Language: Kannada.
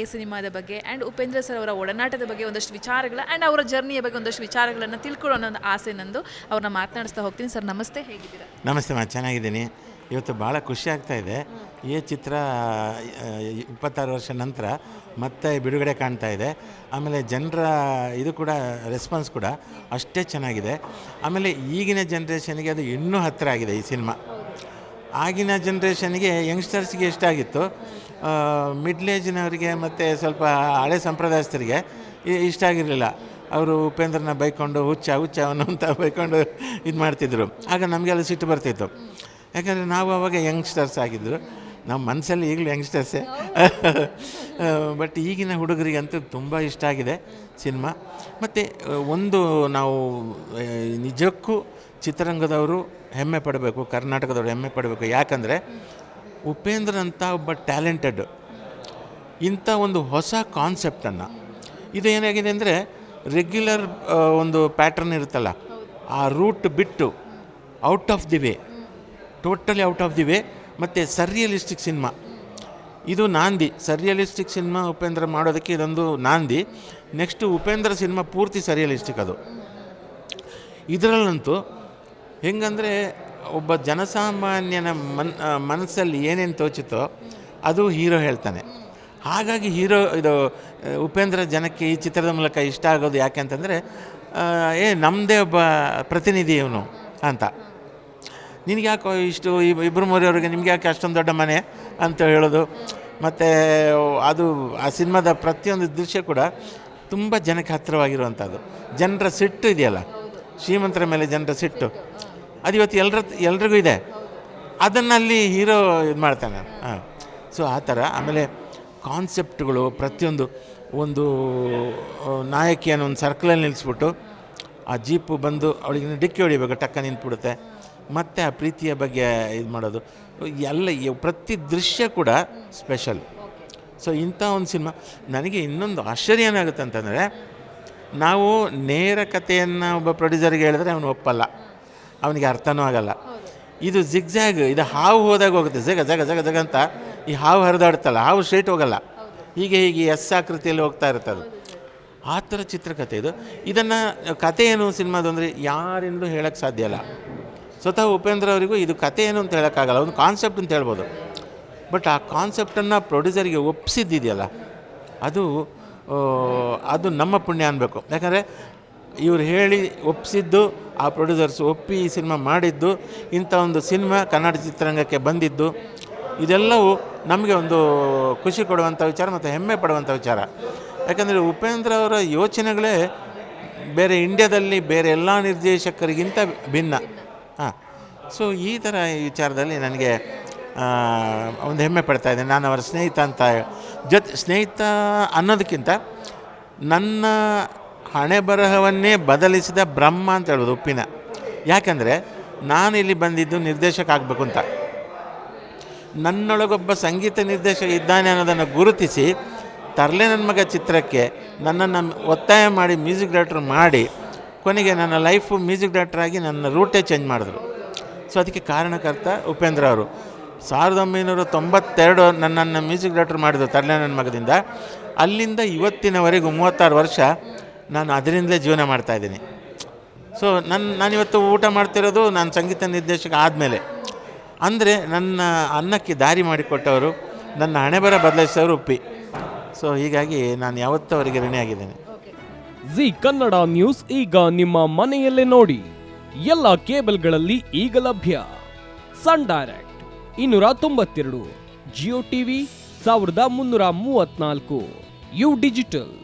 ಎ ಸಿನಿಮಾದ ಬಗ್ಗೆ ಆ್ಯಂಡ್ ಉಪೇಂದ್ರ ಸರ್ ಅವರ ಒಡನಾಟದ ಬಗ್ಗೆ ಒಂದಷ್ಟು ವಿಚಾರಗಳು ಆ್ಯಂಡ್ ಅವರ ಜರ್ನಿಯ ಬಗ್ಗೆ ಒಂದಷ್ಟು ವಿಚಾರಗಳನ್ನು ತಿಳ್ಕೊಳ್ಳೋ ಅನ್ನೋ ಆಸೆ ನಂದು. ಅವ್ರನ್ನ ಮಾತನಾಡಿಸ್ತಾ ಹೋಗ್ತೀನಿ. ಸರ್, ನಮಸ್ತೆ. ಹೇಗಿದ್ದೀರಾ? ನಮಸ್ತೆ ಮಾ, ಚೆನ್ನಾಗಿದ್ದೀನಿ. ಇವತ್ತು ಭಾಳ ಖುಷಿ ಆಗ್ತಾ ಇದೆ. ಈ ಚಿತ್ರ ಇಪ್ಪತ್ತಾರು ವರ್ಷ ನಂತರ ಮತ್ತೆ ಬಿಡುಗಡೆ ಕಾಣ್ತಾ ಇದೆ. ಆಮೇಲೆ ಜನರ, ಇದು ಕೂಡ ರೆಸ್ಪಾನ್ಸ್ ಕೂಡ ಅಷ್ಟೇ ಚೆನ್ನಾಗಿದೆ. ಆಮೇಲೆ ಈಗಿನ ಜನ್ರೇಷನ್ಗೆ ಅದು ಇನ್ನೂ ಹತ್ತಿರ ಆಗಿದೆ ಈ ಸಿನಿಮಾ. ಆಗಿನ ಜನ್ರೇಷನ್ಗೆ ಯಂಗ್ಸ್ಟರ್ಸ್ಗೆ ಇಷ್ಟಾಗಿತ್ತು ಮಿಡ್ಲ್ ಏಜ್ನವರಿಗೆ ಮತ್ತು ಸ್ವಲ್ಪ ಹಳೆ ಸಂಪ್ರದಾಯಸ್ಥರಿಗೆ ಇಷ್ಟ ಆಗಿರಲಿಲ್ಲ. ಅವರು ಉಪೇಂದ್ರನ ಬೈಕೊಂಡು ಹುಚ್ಚ ಹುಚ್ಚ ಅಂತ ಬೈಕೊಂಡು ಇದು ಮಾಡ್ತಿದ್ರು. ಆಗ ನಮಗೆಲ್ಲ ಸಿಟ್ಟು ಬರ್ತಿತ್ತು. ಯಾಕಂದರೆ ನಾವು ಅವಾಗ ಯಂಗ್ಸ್ಟರ್ಸ್ ಆಗಿದ್ದರು ನಮ್ಮ ಮನಸ್ಸಲ್ಲಿ ಈಗಲೂ ಯಂಗ್ಸ್ಟರ್ಸೇ ಬಟ್ ಈಗಿನ ಹುಡುಗರಿಗಂತೂ ತುಂಬ ಇಷ್ಟ ಆಗಿದೆ ಸಿನಿಮಾ. ಮತ್ತು ಒಂದು ನಾವು ನಿಜಕ್ಕೂ ಚಿತ್ರರಂಗದವರು ಹೆಮ್ಮೆ ಪಡಬೇಕು, ಕರ್ನಾಟಕದವರು ಹೆಮ್ಮೆ ಪಡಬೇಕು. ಯಾಕಂದರೆ ಉಪೇಂದ್ರ ಅಂತ ಒಬ್ಬ ಟ್ಯಾಲೆಂಟೆಡ್. ಇಂಥ ಒಂದು ಹೊಸ ಕಾನ್ಸೆಪ್ಟನ್ನು ಇದು ಏನಾಗಿದೆ ಅಂದರೆ ರೆಗ್ಯುಲರ್ ಒಂದು ಪ್ಯಾಟ್ರನ್ ಇರುತ್ತಲ್ಲ, ಆ ರೂಟ್ ಬಿಟ್ಟು out of the way totally out of the way ಮತ್ತು ಸರ್ರಿಯಲಿಸ್ಟಿಕ್ ಸಿನಿಮಾ ಇದು ನಾಂದಿ. ಸರ್ರಿಯಲಿಸ್ಟಿಕ್ ಸಿನಿಮಾ ಉಪೇಂದ್ರ ಮಾಡೋದಕ್ಕೆ ಇದೊಂದು ನಾಂದಿ. ನೆಕ್ಸ್ಟ್ ಉಪೇಂದ್ರ ಸಿನಿಮಾ ಪೂರ್ತಿ ಸರ್ರಿಯಲಿಸ್ಟಿಕ್ ಅದು. ಇದರಲ್ಲಂತೂ ಹೆಂಗಂದರೆ ಒಬ್ಬ ಜನಸಾಮಾನ್ಯನ ಮನ್ ಮನಸ್ಸಲ್ಲಿ ಏನೇನು ತೋಚಿತೋ ಅದು ಹೀರೋ ಹೇಳ್ತಾನೆ. ಹಾಗಾಗಿ ಹೀರೋ ಇದು ಉಪೇಂದ್ರ ಜನಕ್ಕೆ ಈ ಚಿತ್ರದ ಮೂಲಕ ಇಷ್ಟ ಆಗೋದು ಯಾಕೆ ಅಂತಂದರೆ ಏ ನಮ್ಮದೇ ಒಬ್ಬ ಪ್ರತಿನಿಧಿ ಇವನು ಅಂತ. ನಿನಗೆ ಯಾಕೋ ಇಷ್ಟು ಇಬ್- ಇಬ್ಬರು ಮೂರಿಯವ್ರಿಗೆ ನಿಮ್ಗೆ ಯಾಕೆ ಅಷ್ಟೊಂದು ದೊಡ್ಡ ಮನೆ ಅಂತ ಹೇಳೋದು? ಮತ್ತು ಅದು ಆ ಸಿನಿಮಾದ ಪ್ರತಿಯೊಂದು ದೃಶ್ಯ ಕೂಡ ತುಂಬ ಜನಕ್ಕೆ ಹತ್ತಿರವಾಗಿರುವಂಥದ್ದು. ಜನರ ಸಿಟ್ಟು ಇದೆಯಲ್ಲ? ಶ್ರೀಮಂತರ ಮೇಲೆ ಜನರ ಸಿಟ್ಟು. ಅದು ಇವತ್ತು ಎಲ್ಲರ ಎಲ್ರಿಗೂ ಇದೆ. ಅದನ್ನಲ್ಲಿ ಹೀರೋ ಇದು ಮಾಡ್ತಾನೆ. ಹಾಂ. ಸೊ ಆ ಥರ. ಆಮೇಲೆ ಕಾನ್ಸೆಪ್ಟ್ಗಳು ಪ್ರತಿಯೊಂದು. ಒಂದು ನಾಯಕಿಯನ್ನು ಒಂದು ಸರ್ಕಲಲ್ಲಿ ನಿಲ್ಲಿಸ್ಬಿಟ್ಟು ಆ ಜೀಪು ಬಂದು ಅವಳಿಗೆ ಡಿಕ್ಕಿ ಹೊಡಿಬೇಕು ಟಕ್ಕ ನಿಂತ್ಬಿಡುತ್ತೆ. ಮತ್ತು ಆ ಪ್ರೀತಿಯ ಬಗ್ಗೆ ಇದು ಮಾಡೋದು. ಎಲ್ಲ ಪ್ರತಿ ದೃಶ್ಯ ಕೂಡ ಸ್ಪೆಷಲ್. ಸೊ ಇಂಥ ಒಂದು ಸಿನಿಮಾ. ನನಗೆ ಇನ್ನೊಂದು ಆಶ್ಚರ್ಯ ಏನಾಗುತ್ತೆ ಅಂತಂದರೆ, ನಾವು ನೇರ ಕಥೆಯನ್ನು ಒಬ್ಬ ಪ್ರೊಡ್ಯೂಸರ್ಗೆ ಹೇಳಿದ್ರೆ ಅವನು ಒಪ್ಪಲ್ಲ. ಅವನಿಗೆ ಅರ್ಥನೂ ಆಗಲ್ಲ. ಇದು ಜಿಗ್ಜಾಗ್, ಇದು ಹಾವು ಹೋದಾಗ ಹೋಗುತ್ತೆ. ಜಗ ಜಗ ಜಗ ಜಗ ಅಂತ ಈ ಹಾವು ಹರಿದಾಡ್ತಲ್ಲ, ಹಾವು ಸ್ಟ್ರೈಟ್ ಹೋಗಲ್ಲ. ಹೀಗೆ ಹೀಗೆ ಎಸ್ ಆಕೃತಿಯಲ್ಲಿ ಹೋಗ್ತಾ ಇರುತ್ತೆ ಅದು ಆ ಥರ ಚಿತ್ರಕಥೆ ಇದು. ಇದನ್ನು ಕತೆ ಏನು ಸಿನಿಮಾದು ಅಂದರೆ ಯಾರಿಂದಲೂ ಹೇಳೋಕ್ಕೆ ಸಾಧ್ಯ ಇಲ್ಲ. ಸ್ವತಃ ಉಪೇಂದ್ರ ಅವರಿಗೂ ಇದು ಕತೆ ಏನು ಅಂತ ಹೇಳೋಕ್ಕಾಗಲ್ಲ. ಒಂದು ಕಾನ್ಸೆಪ್ಟ್ ಅಂತ ಹೇಳ್ಬೋದು. ಬಟ್ ಆ ಕಾನ್ಸೆಪ್ಟನ್ನು ಪ್ರೊಡ್ಯೂಸರ್ಗೆ ಒಪ್ಪಿಸಿದ್ದಿದೆಯಲ್ಲ ಅದು ಅದು ನಮ್ಮ ಪುಣ್ಯ ಅನ್ನಬೇಕು ಯಾಕಂದರೆ ಇವ್ರು ಹೇಳಿ ಒಪ್ಪಿಸಿದ್ದು ಆ ಪ್ರೊಡ್ಯೂಸರ್ಸ್ ಒಪ್ಪಿ ಈ ಸಿನಿಮಾ ಮಾಡಿದ್ದು, ಇಂಥ ಒಂದು ಸಿನಿಮಾ ಕನ್ನಡ ಚಿತ್ರರಂಗಕ್ಕೆ ಬಂದಿದ್ದು. ಇದೆಲ್ಲವೂ ನಮಗೆ ಒಂದು ಖುಷಿ ಕೊಡುವಂಥ ವಿಚಾರ ಮತ್ತು ಹೆಮ್ಮೆ ಪಡುವಂಥ ವಿಚಾರ. ಯಾಕಂದರೆ ಉಪೇಂದ್ರ ಅವರ ಯೋಚನೆಗಳೇ ಬೇರೆ ಇಂಡ್ಯಾದಲ್ಲಿ ಬೇರೆ ಎಲ್ಲ ನಿರ್ದೇಶಕರಿಗಿಂತ ಭಿನ್ನ. ಹಾಂ ಸೊ ಈ ಥರ ವಿಚಾರದಲ್ಲಿ ನನಗೆ ಒಂದು ಹೆಮ್ಮೆ ಪಡ್ತಾ ಇದ್ದೇನೆ ನಾನು ಅವರ ಸ್ನೇಹಿತ ಅಂತ ಜೊತೆ, ಸ್ನೇಹಿತ ಅನ್ನೋದಕ್ಕಿಂತ ನನ್ನ ಹಣೆ ಬರಹವನ್ನೇ ಬದಲಿಸಿದ ಬ್ರಹ್ಮ ಅಂತ ಹೇಳೋದು ಉಪ್ಪಿನ. ಯಾಕಂದರೆ ನಾನು ಇಲ್ಲಿ ಬಂದಿದ್ದು ನಿರ್ದೇಶಕ ಆಗಬೇಕು ಅಂತ. ನನ್ನೊಳಗೊಬ್ಬ ಸಂಗೀತ ನಿರ್ದೇಶಕ ಇದ್ದಾನೆ ಅನ್ನೋದನ್ನು ಗುರುತಿಸಿ ತರಲೆ ನನ್ನ ಮಗ ಚಿತ್ರಕ್ಕೆ ನನ್ನನ್ನು ಒತ್ತಾಯ ಮಾಡಿ ಮ್ಯೂಸಿಕ್ ಡೈರೆಕ್ಟ್ರ್ ಮಾಡಿ ಕೊನೆಗೆ ನನ್ನ ಲೈಫು ಮ್ಯೂಸಿಕ್ ಆಗಿ ನನ್ನ ರೂಟೇ ಚೇಂಜ್ ಮಾಡಿದ್ರು. ಸೊ ಅದಕ್ಕೆ ಕಾರಣಕರ್ತ ಉಪೇಂದ್ರ ಅವರು. ಸಾವಿರದ ಒಂಬೈನೂರ ತೊಂಬತ್ತೆರಡು ನನ್ನನ್ನು ಮ್ಯೂಸಿಕ್ ಡೈರೆಕ್ಟರ್ ಮಾಡಿದ್ರು ತರಲೆ ನನ್ನ ಮಗದಿಂದ. ಅಲ್ಲಿಂದ ಇವತ್ತಿನವರೆಗೂ ಮೂವತ್ತಾರು ವರ್ಷ ನಾನು ಅದರಿಂದಲೇ ಜೀವನ ಮಾಡ್ತಾಯಿದ್ದೀನಿ ಸೊ ನನ್ನ ನಾನಿವತ್ತು ಊಟ ಮಾಡ್ತಿರೋದು ನಾನು ಸಂಗೀತ ನಿರ್ದೇಶಕ ಆದಮೇಲೆ. ಅಂದರೆ ನನ್ನ ಅನ್ನಕ್ಕೆ ದಾರಿ ಮಾಡಿಕೊಟ್ಟವರು ನನ್ನ ಹಣೆ ಬರ ಬದಲಾಯಿಸಿದವರು ಉಪ್ಪಿ. ಸೊ ಹೀಗಾಗಿ ನಾನು ಯಾವತ್ತೂ ಅವರಿಗೆ ಋಣಿಯಾಗಿದ್ದೇನೆ ಜಿ ಕನ್ನಡ ನ್ಯೂಸ್ ಈಗ ನಿಮ್ಮ ಮನೆಯಲ್ಲೇ ನೋಡಿ. ಎಲ್ಲ ಕೇಬಲ್ಗಳಲ್ಲಿ ಈಗ ಲಭ್ಯ. ಸನ್ ಡೈರೆಕ್ಟ್ ಇನ್ನೂರ ತೊಂಬತ್ತೆರಡು ಜಿಯೋ ಟಿವಿ ಸಾವಿರದ ಮುನ್ನೂರ ಮೂವತ್ನಾಲ್ಕು ಯು ಡಿಜಿಟಲ್